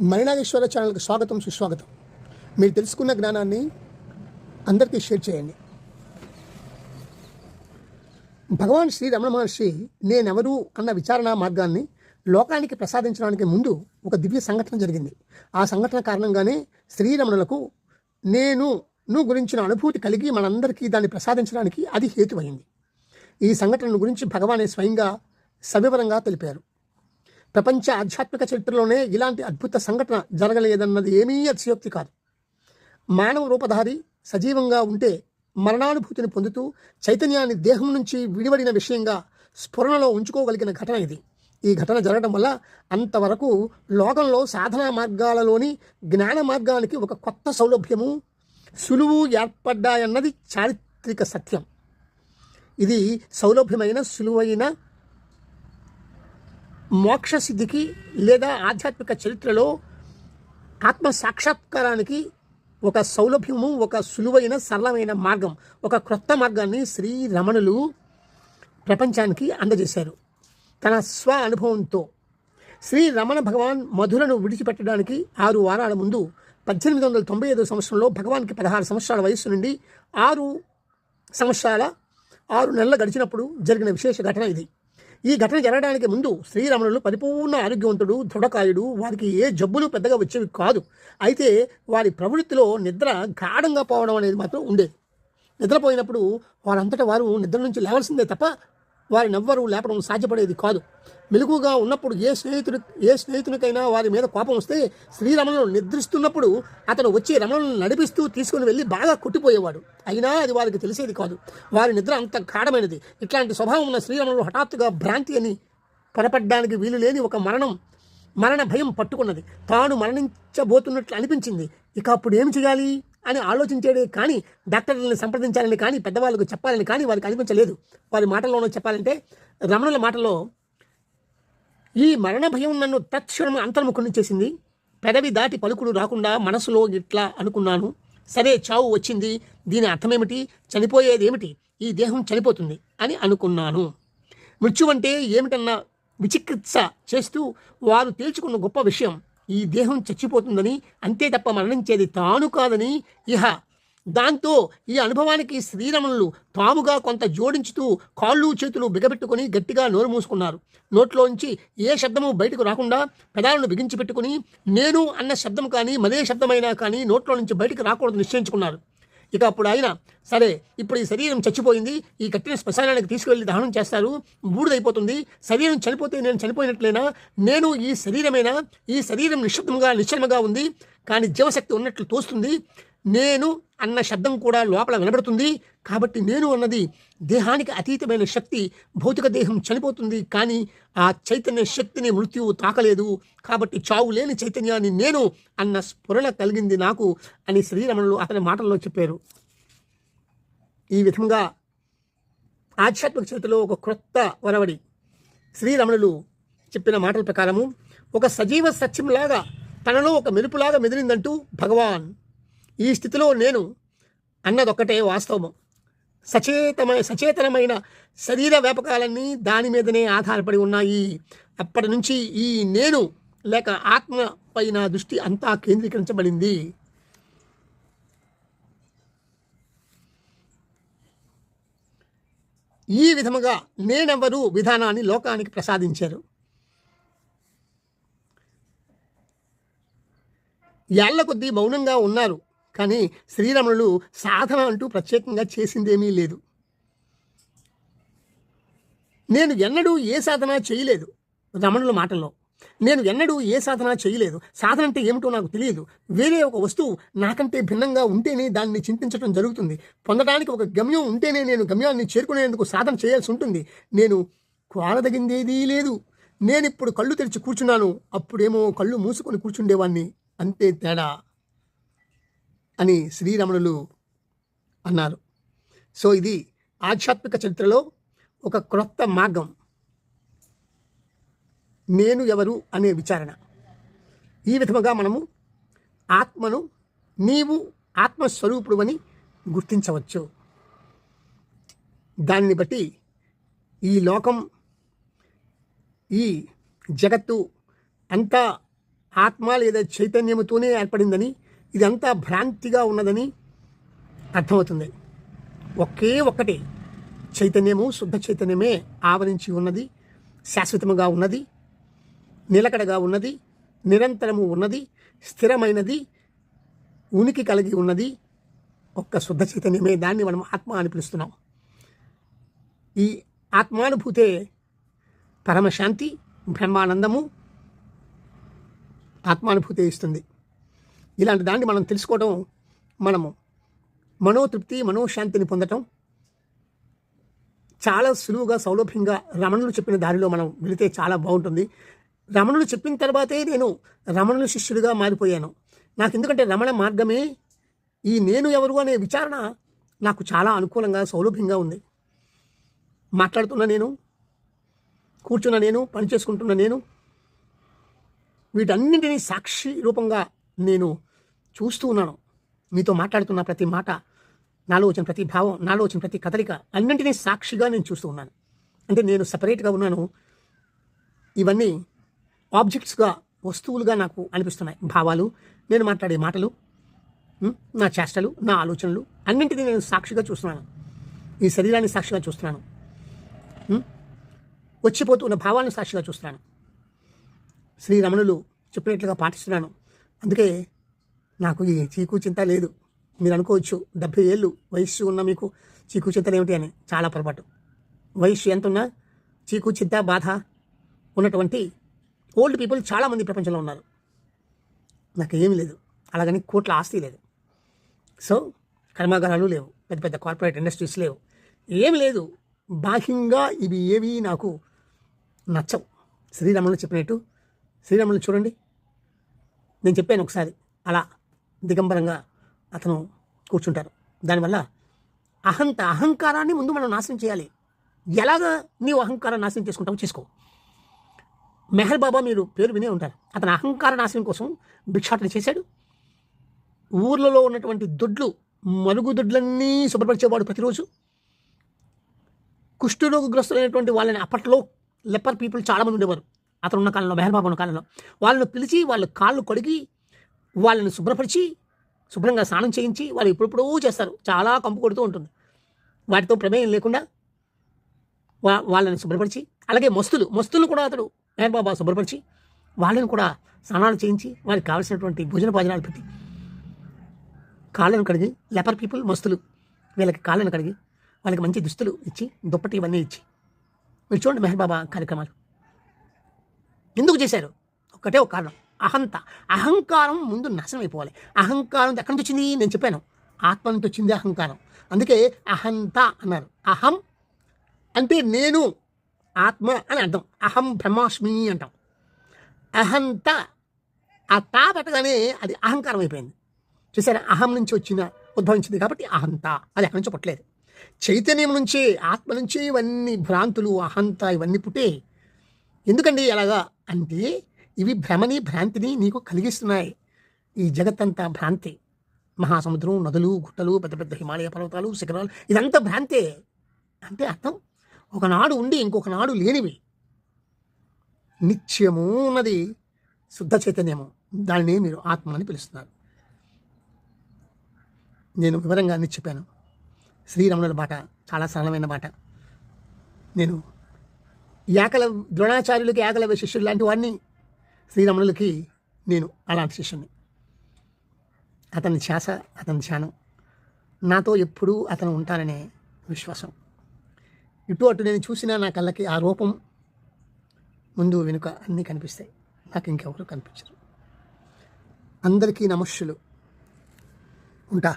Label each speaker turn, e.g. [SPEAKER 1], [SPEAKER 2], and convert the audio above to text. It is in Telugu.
[SPEAKER 1] మరినాగేశ్వర ఛానల్కి స్వాగతం సుస్వాగతం. మీరు తెలుసుకున్న జ్ఞానాన్ని అందరికీ షేర్ చేయండి. భగవాన్ శ్రీ రమణ మహర్షి నేనెవరు అన్న విచారణ మార్గాన్ని లోకానికి ప్రసాదించడానికి ముందు ఒక దివ్య సంఘటన జరిగింది. ఆ సంఘటన కారణంగానే శ్రీరమణులకు నేను నువ్వు గురించిన అనుభూతి కలిగి మనందరికీ దాన్ని ప్రసాదించడానికి అది హేతువైంది. ఈ సంఘటన గురించి భగవానే స్వయంగా సవివరంగా తెలిపారు. ప్రపంచ ఆధ్యాత్మిక చరిత్రలోనే ఇలాంటి అద్భుత సంఘటన జరగలేదన్నది ఏమీ అతిశయోక్తి కాదు. మానవ రూపధారి సజీవంగా ఉంటే మరణానుభూతిని పొందుతూ చైతన్యాన్ని దేహం నుంచి విడివడిన విషయంగా స్ఫురణలో ఉంచుకోగలిగిన ఘటన ఇది. ఈ ఘటన జరగడం వల్ల అంతవరకు లోకంలో సాధనా మార్గాలలోని జ్ఞాన మార్గానికి ఒక కొత్త సౌలభ్యము సులువు ఏర్పడ్డాయన్నది చారిత్రక సత్యం. ఇది సౌలభ్యమైన సులువైన మోక్ష సిద్ధికి లేదా ఆధ్యాత్మిక చరిత్రలో ఆత్మ సాక్షాత్కారానికి ఒక సౌలభ్యము ఒక సులువైన సరళమైన మార్గం ఒక క్రొత్త మార్గాన్ని శ్రీ రమణులు ప్రపంచానికి అందజేశారు. తన స్వ అనుభవంతో శ్రీ రమణ భగవాన్ మధురను విడిచిపెట్టడానికి ఆరు వారాల ముందు పద్దెనిమిది వందల తొంభై ఐదో సంవత్సరంలో భగవాన్కి పదహారు సంవత్సరాల వయస్సు నుండి ఆరు సంవత్సరాల ఆరు నెలలు గడిచినప్పుడు జరిగిన విశేష ఘటన ఇది. ఈ ఘటన జరగడానికి ముందు శ్రీరమణులు పరిపూర్ణ ఆరోగ్యవంతుడు దృఢకాయుడు. వారికి ఏ జబ్బులు పెద్దగా వచ్చేవి కాదు. అయితే వారి ప్రవృత్తిలో నిద్ర గాఢంగా పోవడం అనేది మాత్రం ఉండేది నిద్రపోయినప్పుడు వారంతటా వారు నిద్ర నుంచి లేవలసిందే తప్ప వారిని ఎవ్వరూ లేపడం సాధ్యపడేది కాదు. మెలకుగా ఉన్నప్పుడు ఏ స్నేహితుడు ఏ స్నేహితునికైనా వారి మీద కోపం వస్తే శ్రీరమణులు నిద్రిస్తున్నప్పుడు అతను వచ్చి రమణులను నడిపిస్తూ తీసుకుని వెళ్ళి బాగా కొట్టిపోయేవాడు. అయినా అది వారికి తెలిసేది కాదు. వారి నిద్ర అంత గాఢమైనది. ఇట్లాంటి స్వభావం ఉన్న శ్రీరమణులు హఠాత్తుగా భ్రాంతి అని పొరపడ్డానికి వీలు లేని ఒక మరణం మరణ భయం పట్టుకున్నది. తాను మరణించబోతున్నట్లు అనిపించింది. ఇక అప్పుడు ఏం చేయాలి? అని ఆలోచించేది కానీ డాక్టర్లను సంప్రదించాలని కానీ పెద్దవాళ్ళకు చెప్పాలని కానీ వారికి అనిపించలేదు. వారి మాటల్లోనూ చెప్పాలంటే రమణుల మాటలో ఈ మరణ భయం నన్ను తత్క్షణం అంతర్ముఖుని చేసింది. పెదవి దాటి పలుకుడు రాకుండా మనసులో ఇట్లా అనుకున్నాను. సరే చావు వచ్చింది. దీని అర్థమేమిటి? చనిపోయేది ఏమిటి ఈ దేహం చనిపోతుంది అని అనుకున్నాను. మృత్యు అంటే ఏమిటన్న విచికిత్స చేస్తూ వారు తేల్చుకున్న గొప్ప విషయం. ఈ దేహం చచ్చిపోతుందని అంతే తప్ప మరణించేది తాను కాదని ఇహ. దాంతో ఈ అనుభవానికి శ్రీరమణులు తాముగా కొంత జోడించుతూ కాళ్ళు చేతులు బిగబెట్టుకుని గట్టిగా నోరు మూసుకున్నారు. నోట్లోంచి ఏ శబ్దము బయటకు రాకుండా పెదాలను బిగించి పెట్టుకుని నేను అన్న శబ్దం కానీ మరే శబ్దమైనా కానీ నోట్లో నుంచి బయటకు రాకూడదు నిశ్చయించుకున్నారు. ఇక అప్పుడు ఆయన సరే ఇప్పుడు ఈ శరీరం చచ్చిపోయింది ఈ కట్టిన శ్మశానానికి తీసుకువెళ్ళి దహనం చేస్తారు బూడిదైపోతుంది శరీరం చనిపోతే నేను చనిపోయినట్లయినా నేను ఈ శరీరమైనా? ఈ శరీరం నిశ్శబ్దంగా నిశ్చలముగా ఉంది కానీ జీవశక్తి ఉన్నట్లు తోస్తుంది నేను అన్న శబ్దం కూడా లోపల వినబడుతుంది. కాబట్టి నేను అన్నది దేహానికి అతీతమైన శక్తి భౌతిక దేహం చనిపోతుంది. కానీ ఆ చైతన్య శక్తిని మృత్యువు తాకలేదు. కాబట్టి చావు లేని చైతన్యాన్ని నేను అన్న స్ఫురణ కలిగింది నాకు అని శ్రీరమణులు అతని మాటల్లో చెప్పారు. ఈ విధంగా ఆధ్యాత్మిక చరిత్రలో ఒక క్రొత్త వరవడి శ్రీరమణులు చెప్పిన మాటల ప్రకారము ఒక సజీవ సత్యంలాగా తనలో ఒక మెరుపులాగా మెదిలిందంటూ భగవాన్ ఈ స్థితిలో నేను అన్నదొక్కటే వాస్తవము. సచేతమైన సచేతనమైన శరీర వ్యాపకాలన్నీ దాని మీదనే ఆధారపడి ఉన్నాయి. అప్పటి నుంచి ఈ నేను లేక ఆత్మ పైన దృష్టి అంతా కేంద్రీకరించబడింది. ఈ విధముగా నేనెవరు విధానాన్ని లోకానికి ప్రసాదించారు. ఏళ్ళ కొద్దీ మౌనంగా ఉన్నారు. కానీ శ్రీరమణులు సాధన అంటూ ప్రత్యేకంగా చేసిందేమీ లేదు. నేను ఎన్నడూ ఏ సాధన చేయలేదు రమణుల మాటల్లో. నేను ఎన్నడూ ఏ సాధన చేయలేదు. సాధన అంటే ఏమిటో నాకు తెలియదు. వేరే ఒక వస్తువు నాకంటే భిన్నంగా ఉంటేనే దాన్ని చింతించడం జరుగుతుంది. పొందడానికి ఒక గమ్యం ఉంటేనే నేను గమ్యాన్ని చేరుకునేందుకు సాధన చేయాల్సి ఉంటుంది. నేను కోరదగిందేదీ లేదు. నేను ఇప్పుడు కళ్ళు తెరిచి కూర్చున్నాను. అప్పుడేమో కళ్ళు మూసుకొని కూర్చుండేవాడిని అంతే తేడా. అని శ్రీరమణులు అన్నారు. సో ఇది ఆధ్యాత్మిక చరిత్రలో ఒక క్రొత్త మార్గం. నేను ఎవరు అనే విచారణ. ఈ విధముగా మనము ఆత్మను నీవు ఆత్మస్వరూపుడు అని గుర్తించవచ్చు. దానిని బట్టి ఈ లోకం ఈ జగత్తు అంతా ఆత్మ లేదా చైతన్యముతోనే ఏర్పడిందని ఇదంతా భ్రాంతిగా ఉన్నదని అర్థమవుతుంది. ఒకే ఒక్కటి చైతన్యము శుద్ధ చైతన్యమే ఆవరించి ఉన్నది శాశ్వతముగా ఉన్నది నిలకడగా ఉన్నది నిరంతరము ఉన్నది స్థిరమైనది ఉనికి కలిగి ఉన్నది. ఒక్క శుద్ధ చైతన్యమే దాన్ని మనం ఆత్మ అని పిలుస్తున్నాం. ఈ ఆత్మానుభూతే పరమశాంతి బ్రహ్మానందము ఆత్మానుభూతి ఇస్తుంది. ఇలాంటి దాన్ని మనం తెలుసుకోవడం మనము. మనోతృప్తి మనోశాంతిని పొందటం చాలా సులువుగా సౌలభ్యంగా రమణులు చెప్పిన దారిలో మనం వెళితే చాలా బాగుంటుంది. రమణులు చెప్పిన తర్వాతే నేను రమణుల శిష్యుడిగా మారిపోయాను. నాకు ఎందుకంటే రమణ మార్గమే ఈ నేను ఎవరు అనే విచారణ నాకు చాలా అనుకూలంగా సౌలభ్యంగా ఉంది. మాట్లాడుతున్న నేను కూర్చున్న నేను పని చేసుకుంటున్న నేను వీటన్నింటినీ సాక్షి రూపంగా నేను చూస్తూ ఉన్నాను. మీతో మాట్లాడుతున్న ప్రతి మాట నాలో వచ్చిన ప్రతి భావం నాలో వచ్చిన ప్రతి కదలిక అన్నింటినీ సాక్షిగా నేను చూస్తూ ఉన్నాను. అంటే నేను సపరేట్గా ఉన్నాను. ఇవన్నీ ఆబ్జెక్ట్స్గా వస్తువులుగా నాకు అనిపిస్తున్నాయి. భావాలు నేను మాట్లాడే మాటలు నా చేష్టలు నా ఆలోచనలు అన్నింటినీ నేను సాక్షిగా చూస్తున్నాను. ఈ శరీరాన్ని సాక్షిగా చూస్తున్నాను. వచ్చిపోతున్న భావాలను సాక్షిగా చూస్తున్నాను. శ్రీరమణులు చెప్పినట్లుగా పాటిస్తున్నాను. అందుకే నాకు ఈ చీకు చింత లేదు. మీరు అనుకోవచ్చు డెబ్భై ఏళ్ళు వయస్సు ఉన్న మీకు చీకు చింతలు ఏమిటి అని చాలా పొరపాటు. వయస్సు ఎంత ఉన్నా చీకు చింత బాధ ఉన్నటువంటి ఓల్డ్ పీపుల్ చాలామంది ప్రపంచంలో ఉన్నారు. నాకు ఏమీ లేదు. అలాగని కోట్ల ఆస్తి లేదు. సో కర్మాగారాలు లేవు. పెద్ద పెద్ద కార్పొరేట్ ఇండస్ట్రీస్ లేవు. ఏమి లేదు. బాహ్యంగా ఇవి ఏవి నాకు నచ్చవు. శ్రీరాములు చెప్పినట్టు శ్రీరాములు చూడండి. నేను చెప్పాను ఒకసారి. అలా దిగంబరంగా అతను కూర్చుంటారు. దానివల్ల అహంత అహంకారాన్ని ముందు మనం నాశనం చేయాలి. ఎలాగ నీవు అహంకారం నాశనం చేసుకుంటావు చేసుకో. మెహర్ బాబా మీరు పేరు వినే ఉంటారు. అతను అహంకార నాశనం కోసం భిక్షాటన చేశాడు. ఊర్లలో ఉన్నటువంటి దొడ్లు మరుగు దొడ్లన్నీ శుభ్రపరిచేవాడు ప్రతిరోజు. కుష్ఠరోగ్రస్తులైనటువంటి వాళ్ళని అప్పట్లో లెపర్ పీపుల్ చాలామంది ఉండేవారు. అతను ఉన్న కాలంలో మెహర్ ఉన్న కాలంలో వాళ్ళని పిలిచి వాళ్ళ కాళ్ళు కడిగి వాళ్ళని శుభ్రపరిచి శుభ్రంగా స్నానం చేయించి వాళ్ళు ఇప్పుడిప్పుడూ చేస్తారు. చాలా కంపు కొడుతూ ఉంటుంది. వాటితో ప్రమేయం లేకుండా వా వాళ్ళని శుభ్రపరిచి అలాగే మస్తులు మస్తులు కూడా అతడు మెహర్బాబు శుభ్రపరిచి వాళ్ళని కూడా స్నానాలు చేయించి వారికి కావలసినటువంటి భోజన భోజనాలు పెట్టి కాళ్ళను కడిగి లెపర్ పీపుల్ మస్తులు వీళ్ళకి కాళ్ళను కడిగి వాళ్ళకి మంచి దుస్తులు ఇచ్చి దుప్పటి ఇవన్నీ ఇచ్చి. మీరు చూడండి మెహర్బాబా కార్యక్రమాలు. ఎందుకు చేశారు? ఒకటే ఒక కారణం. అహంత. అహంకారం ముందు నాశనం అయిపోవాలి. అహంకారం ఎక్కడి నుంచి వచ్చింది? నేను చెప్పాను. ఆత్మ నుంచి వచ్చింది అహంకారం. అందుకే అహంత అన్నారు. అహం అంటే నేను ఆత్మ అని అర్థం. అహం బ్రహ్మాస్మి అంటాం. అహంత. ఆ తా పెట్టగానే అది అహంకారం అయిపోయింది. చూసారా? అహం నుంచి వచ్చిన ఉద్భవించింది కాబట్టి అహంత. అది ఎక్కడి నుంచి పుట్టలేదు. చైతన్యం నుంచి ఆత్మ నుంచి ఇవన్నీ భ్రాంతులు అహంత ఇవన్నీ పుట్టే. ఎందుకండి అలాగా? అంటే ఇవి భ్రమని భ్రాంతిని నీకు కలిగిస్తున్నాయి. ఈ జగత్తంతా భ్రాంతి. మహాసముద్రం నదులు గుట్టలు పెద్ద పెద్ద హిమాలయ పర్వతాలు శిఖరాలు ఇదంతా భ్రాంతే. అంటే అర్థం? ఒకనాడు ఉండి ఇంకొకనాడు లేనివి. నిత్యము ఉన్నది శుద్ధ చైతన్యము. దానిని మీరు ఆత్మ అని పిలుస్తున్నారు. నేను వివరంగా అన్ని చెప్పాను. శ్రీరమణుల బాట చాలా సరళమైన బాట. నేను ఏకల ద్రోణాచార్యులకి ఏకలవ్య శిష్యులు లాంటి వాడిని శ్రీరమణులకి నేను అలాంటి శిష్యుని అతని ధ్యాస అతని ధ్యానం. నాతో ఎప్పుడూ అతను ఉంటాననే విశ్వాసం. ఇటు అటు నేను చూసినా నా కళ్ళకి ఆ రూపం ముందు వెనుక అన్నీ కనిపిస్తాయి. నాకు ఇంకెవరు కనిపించరు. అందరికీ నమస్సులు. ఉంటా.